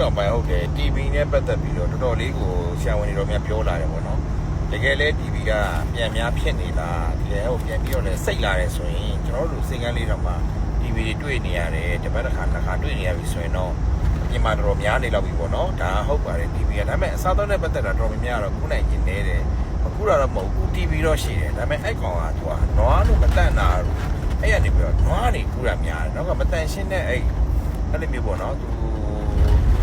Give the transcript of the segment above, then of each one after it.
နောက်ပိုင်းဟုတ်တယ် TV နဲ့ပတ်သက်ပြီးတော့တော်တော်လေးကိုဆရာဝန်တွေတော့များပြောလာတယ်ပေါ့နော်တကယ်လဲ TV ကပြန်များဖြစ်နေလားဒီလဲဟိုပြန်ပြီးတော့လဲစိတ်လာတယ်ဆိုရင်ကျွန်တော်တို့စိတ်ကန်းလေးတော့မှ TV တွေတွေ့နေရတယ်တပတ်တစ်ခါတစ်ခါတွေ့နေရပြီဆိုရင်တော့အပြင်မှာတော်တော်များနေတော့ပြီပေါ့နော်ဒါဟုတ်ပါတယ် TV ကဒါပေမဲ့အစားအသောက်နဲ့ပတ်သက်တာတော်တော်များများတော့ခုနိုင်ကျင်နေတယ်အခုတော့မဟုတ်ဘူး TV တော့ရှိတယ်ဒါပေမဲ့အဲ့ကောင်ကသူကနွားလို့မတန့်တာတော့အဲ့ရနေပြီးတော့နွားနေကူတာများတယ်နောက်ကမတန့်ရှင်းတဲ့အဲ့အဲ့လိုမျိုးပေါ့နော်သူ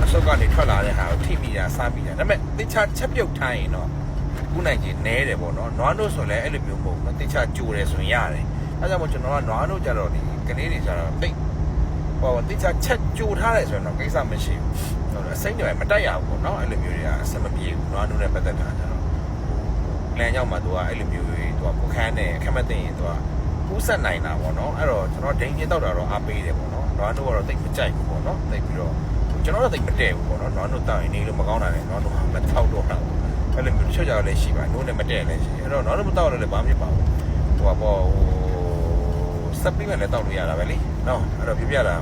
အစုပ်ကနေထွက်လာတဲ့ဟာကိုထိမိတာစားမိတာဒါပေမဲ့တခြားချက်ပြုတ်ထားရင်တော့ခုနိုင်ကျင်နေတယ်ပေါ့နော်နွားတို့ဆိုလည်းအဲ့လိုမျိုးမဟုတ်ဘူးတခြားကြိုတယ်ဆိုရင်ရတယ်အဲဒါကြောင့်မို့ကျွန်တော်ကနွားတို့ကြတော့ဒီကလေးတွေကြတော့တိတ်ဟိုတိကျချက်ကြိုထားတယ်ဆိုရင်တော့ကိစ္စမရှိဘူးဟုတ်တယ်အစိမ့်တွေမတက်ရဘူးပေါ့နော်အဲ့လိုမျိုးတွေကအဆင်မပြေဘူးနွားနုနဲ့ပတ်သက်တာကြတော့လမ်းကြောင်းမှာသူကအဲ့လိုမျိုးတွေသူကပုခန်းနဲ့ခက်မသိရင်သူကကူးဆက်နိုင်တာပေါ့နော်အဲ့တော့ကျွန်တော်ဒိန်ကျင်းတော့တာတော့အားပေးတယ်ပေါ့နော်နွားနုကတော့တိတ်မကြိုက်ဘူးပေါ့နော်တိတ်ပြီးတော့ ကျွန်တော်တော့တိတ်မတည့်ဘူးပေါ့နော်နွားနုတောက်ရင်နေလို့မကောင်းတာလေနွားနုကမတောက်တော့တာအဲ့လိုမျိုးတချို့ကြတော့လည်းရှိပါနုနဲ့မတည့်လည်းရှိအဲ့တော့နွားနုမတောက်လို့လည်းဘာမှမဖြစ်ပါဘူးဟိုကပေါ့ဟိုစပ်ပြီးမှလည်းတောက်လို့ရတာပဲလေနော်အဲ့တော့ပြပြတာ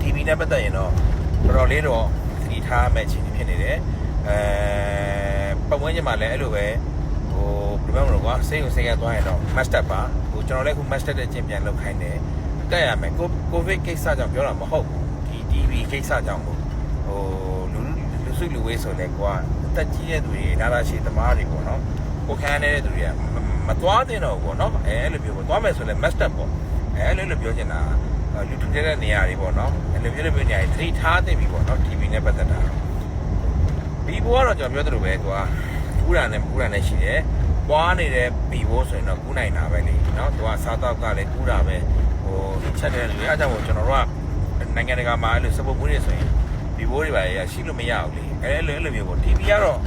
TV နဲ့ပတ်သက်ရင်တော့တော်တော်လေးတော့သတိထားမဲ့အခြေအနေဖြစ်နေတယ်အဲပတ်ဝန်းကျင်မှာလည်းအဲ့လိုပဲဟိုဘယ်လိုမှမလို့ကွာစိတ်ကိုစိတ်ရသွားရင်တော့ master ပါဟိုကျွန်တော်လည်းခု master တဲ့ကျင့်ပြန်လုပ်ခိုင်းတယ်တက်ရမယ်ကိုကိုဗစ်ကိစ္စကြောင့်ပြောတာမဟုတ်ဘူးဒီ TV ကိစ္စကြောင့်ဟိုလူလူစုလူဝေးဆိုလဲကွာတက်ကြီးတဲ့သူတွေနားလာရှိသမားတွေပေါ့နော်ကိုခန်းနေတဲ့သူတွေကမသွားတင်တော့ဘူးပေါ့နော်အဲအဲ့လိုမျိုးပေါ့သွားမယ်ဆိုလဲ master ပေါ့အဲအဲ့လိုလိုပြောချင်တာလူထူတဲ့နေရာတွေပေါ့နော်အဲ့လိုမျိုးလိုမျိုးနေရာတွေသတိထားသိပြီပေါ့နော် TV နဲ့ပတ်သက်တာဘီဘိုကတော့ကျွန်တော်ပြောသလိုပဲသူကကူးတာနဲ့ကူးတာနဲ့ရှိတယ်ပွားနေတဲ့ဘီဘိုဆိုရင်တော့ကူးနိုင်တာပဲလေနော်သူကစားတော့ကလည်းကူးတာပဲဟိုချက်တဲ့လူအားကြောင့်ကျွန်တော်တို့က နိုင်ငံတကာမှာအဲ့လိုစပုတ်မှုတွေဆိုရင်ဘီဘိုတွေပါရရှိလို့မရဘူးလေအဲ့လိုအဲ့လိုမျိုးပေါ့ TV ကတော့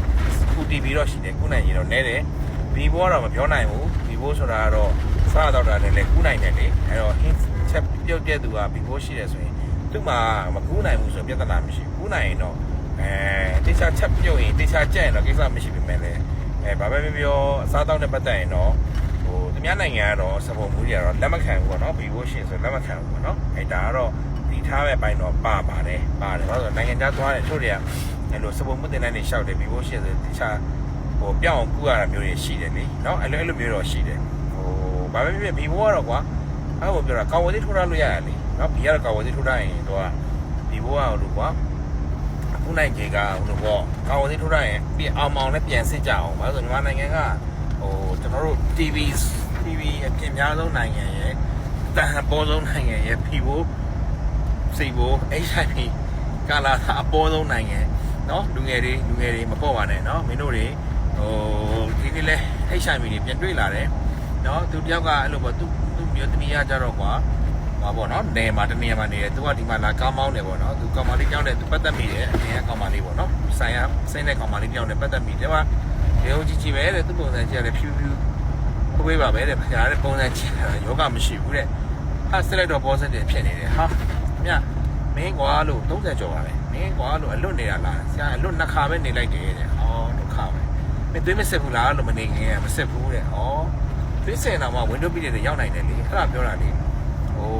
ကူ TV တော့ရှိတယ်ကူးနိုင်ရင်တော့နဲတယ်ဘီဘိုကတော့မပြောနိုင်ဘူးဘီဘိုဆိုတာကတော့စားတော့တာလည်းကူးနိုင်တယ်လေအဲ့တော့ hint ချက်ပြုတ်တဲ့သူကဘီဘိုရှိတယ်ဆိုရင်သူ့မှာမကူးနိုင်ဘူးဆိုပြဿနာမရှိဘူးကူးနိုင်ရင်တော့အဲတိကျချက်ပြုတ်ရင်တိကျကြက်ရင်တော့ကိစ္စမရှိပေမဲ့လည်းအဲဘာပဲပြောပြောအစားတောက်နဲ့ပတ်သက်ရင်တော့ဟိုသူများနိုင်ငံကတော့စပုံမှုတွေကတော့လက်မခံဘူးပေါ့နော်ဘီဘိုရှိဆိုလက်မခံဘူးပေါ့နော်အဲဒါကတော့ ဒီထားမဲ့ပိုင်းတော့ပါပါတယ်ပါတယ်ဘာလို့နိုင်ငံခြားသွားတယ်ချို့တွေကအဲလိုစပုံမှုတင်တဲ့နေလျှောက်တယ်ဘီဘိုရှိဆိုတခြားဟိုပြောင်းအောင်ကူရတာမျိုးတွေရှိတယ်လေနော်အဲ့လိုအဲ့လိုမျိုးတော့ရှိတယ်ဟိုဘာပဲဖြစ်ဖြစ်ဘီဘိုကတော့ကွာအဲ့ဟိုပြောတာကာဝတိထိုးထားလို့ရရလေနော်ဘီကတော့ကာဝတိထိုးထားရင်တော့ဒီဘိုးကဟိုလိုကွာအခုနိုင်ကြီးကဟိုလိုပေါ့ကာဝတိထိုးထားရင်ပြန်အောင်အောင်နဲ့ပြန်စစ်ကြအောင်ဘာလို့ဆိုမြန်မာနိုင်ငံကဟိုကျွန်တော်တို့ TV TV အပြင်များဆုံးနိုင်ငံရဲ့တန်အပေါ်ဆုံးနိုင်ငံရဲ့ဖီဘိုး စီဘိုး HIV ကာလာအပေါ်ဆုံးနိုင်ငံနော်လူငယ်တွေလူငယ်တွေမပေါ့ပါနဲ့နော်မင်းတို့တွေဟိုဒီနေ့လဲ HIV တွေပြန်တွေ့လာတယ်နော်သူတယောက်ကအဲ့လိုပေါ့သူသူမျိုးသမီးရကြတော့ကွာဟာပေါ့နော်နေမှာတနေရာမှာနေတယ်သူကဒီမှာလာကားမောင်းတယ်ပေါ့နော်သူကောင်မလေးကြောင်းတယ်သူပတ်သက်မိတယ်အရင်ကကောင်မလေးပေါ့နော်ဆိုင်ရစိမ့်တဲ့ကောင်မလေးကြောင်းတယ်ပတ်သက်မိတယ်ပါရေဟုတ်ကြီးကြီးပဲတဲ့သူပုံစံကြည့်ရတယ်ဖြူဖြူခွေးပါပဲတဲ့ခင်ဗျားတဲ့ပုံစံကြည့်ရတာယောဂမရှိဘူးတဲ့ဟာဆက်လိုက်တော့ positive ဖြစ်နေတယ်ဟာ မြမင်းကွာလို့30ကျော်ပါပဲမင်းကွာလို့အလွတ်နေတာလားဆရာအလွတ်နှစ်ခါပဲနေလိုက်တယ်တဲ့အော်ဒုက္ခပဲမင်းသွေးမစစ်ဘူးလားလို့မနေခင်ကမစစ်ဘူးတဲ့ဩသွေးစင်တော့မှ window ပြည့်တဲ့ရောက်နိုင်တယ်လေအဲ့ဒါပြောတာလေဟို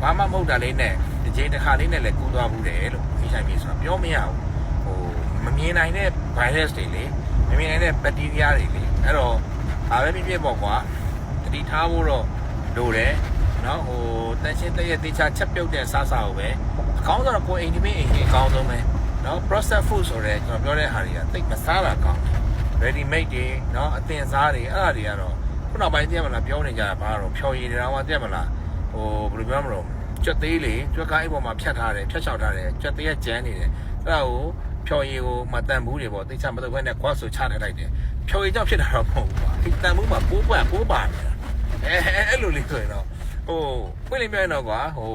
ဘာမှမဟုတ်တာလေးနဲ့ဒီချိန်တစ်ခါလေးနဲ့လည်းကူးသွားဘူးတယ်လို့ HIV ဆိုတာပြောမရဘူးဟိုမမြင်နိုင်တဲ့ virus တွေလေမမြင်နိုင်တဲ့ bacteria တွေလေအဲ့တော့ဘာပဲဖြစ်ဖြစ်ပေါ့ကွာတတိထားဖို့တော့လိုတယ် နော်ဟိုတန်ရှင်းတည့်ရဲ့တေချာချက်ပြုတ်တဲ့စားစာကိုပဲအကောင်းဆုံးတော့ကိုယ်အိမ်ဒီမေးအိမ်ကြီးအကောင်းဆုံးပဲနော် processed food ဆိုတဲ့ကျွန်တော်ပြောတဲ့ဟာတွေကတိတ်မစားတာကောင်းတယ် ready made တွေနော်အသင်စားတွေအဲ့ဒါတွေကတော့ခုနောက်ပိုင်းသိရမလားပြောနေကြတာဘာတော့ဖြော်ရည်တွေတော့သိရမလားဟိုဘယ်လိုပြောမလို့ကြွက်သေးလေကြွက်ကားအိတ်ပေါ်မှာဖြတ်ထားတယ်ဖြတ်ချောက်ထားတယ်ကြွက်သေးကကျန်းနေတယ်အဲ့ဒါကိုဖြော်ရည်ကိုမတန်ဘူးတွေပေါ့သိချမတော့ဘဲနဲ့ကွာဆိုချထားလိုက်တယ်ဖြော်ရည်ကြောင့်ဖြစ်တာတော့မဟုတ်ဘူးကွာဒီတန်ဘူးမှာပိုးပွက်ပိုးပါနေတာအဲအဲ့လိုလေးဆိုရင်တော့ ဟိုပွင့်လိမ့်မယ်တော့ကွာဟို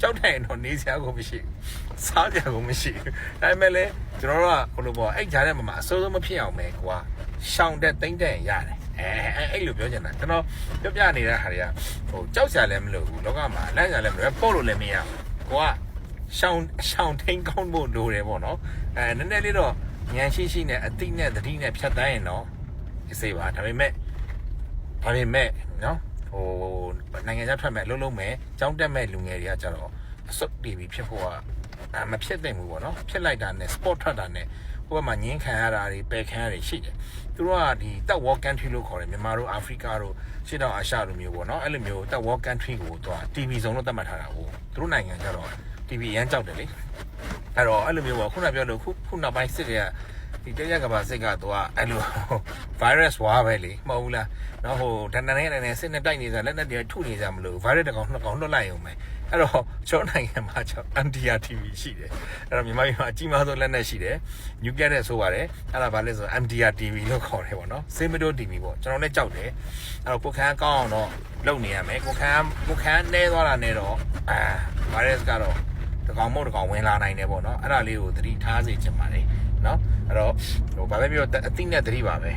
ကြောက်တယ်တော့နေစရာကိုမရှိဘူးစားကြကိုမရှိဘူးဒါပေမဲ့လည်းကျွန်တော်တို့ကဟိုလိုပေါ့အဲ့ကြားထဲမှာအစိုးဆုံးမဖြစ်အောင်ပဲကွာရှောင်းတဲ့တိမ့်တဲ့ရတယ်အဲအဲ့လိုပြောချင်တာကျွန်တော်ပြောပြနေတဲ့ဟာတွေကဟိုကြောက်စရာလည်းမလိုဘူးလောကမှာလန့်စရာလည်းမလိုပို့လို့လည်းမရဘူးကွာရှောင်းရှောင်းထိန်ကောင်းဖို့လိုတယ်ပေါ့နော်အဲနည်းနည်းလေးတော့ဉာဏ်ရှိရှိနဲ့အသိနဲ့သတိနဲ့ဖြတ်တန်းရင်တော့အစေပါဒါပေမဲ့ဒါပေမဲ့နော် ဟိုနိုင်ငံခြားထွက်မဲ့အလုံးလုံးမဲ့ကြောင်းတက်မဲ့လူငယ်တွေကကြတော့အစုပ်တီဗီဖြစ်ဖို့ကအာမဖြစ်သင့်ဘူးပေါ့နော်ဖြစ်လိုက်တာနဲ့ sport ထွက်တာနဲ့ဟိုဘက်မှာငင်းခံရတာတွေပယ်ခံရတာရှိတယ်သူတို့ကဒီတက် war country လို့ခေါ်တယ်မြန်မာတို့အာဖရိကတို့ရှေ့တောင်အာရှလိုမျိုးပေါ့နော်အဲ့လိုမျိုးတက် war country ကိုသူက TV စုံလို့သတ်မှတ်ထားတာကိုသူတို့နိုင်ငံကျတော့ TV ရမ်းကြောက်တယ်လေအဲ့တော့အဲ့လိုမျိုးပေါ့ခုနပြောလို့ခုခုနောက်ပိုင်းစစ်တွေက ဒီတရက်ကဘာစစ်ကတော့အဲ့လို virus ဝါပဲလေမဟုတ်ဘူးလားနော်ဟိုတန်တန်နဲ့နဲ့စစ်နဲ့တိုက်နေကြလက်နဲ့တွေထုနေကြမလို့ virus တကောင်နှစ်ကောင်လွတ်လိုက်အောင်ပဲအဲ့တော့ကျောင်းနိုင်ငံမှာကျောင်း Antia TV ရှိတယ်အဲ့တော့မြန်မာပြည်မှာအကြီးမားဆုံးလက်နဲ့ရှိတယ် nuclear တဲ့ဆိုပါတယ်အဲ့ဒါဘာလဲဆို Antia TV လို့ခေါ်တယ်ပေါ့နော်စေမတို TV ပေါ့ကျွန်တော်လည်းကြောက်တယ်အဲ့တော့ကိုခန်းကောင်းအောင်တော့လုပ်နေရမယ်ကိုခန်းကိုခန်းနဲသွားတာနဲ့တော့အာ virus ကတော့တကောင်မဟုတ်တကောင်ဝင်လာနိုင်တယ်ပေါ့နော်အဲ့ဒါလေးကိုသတိထားစေချင်ပါတယ် နော်အဲ့တော့ဟိုဘာပဲပြောအသိနဲ့သတိပါပဲ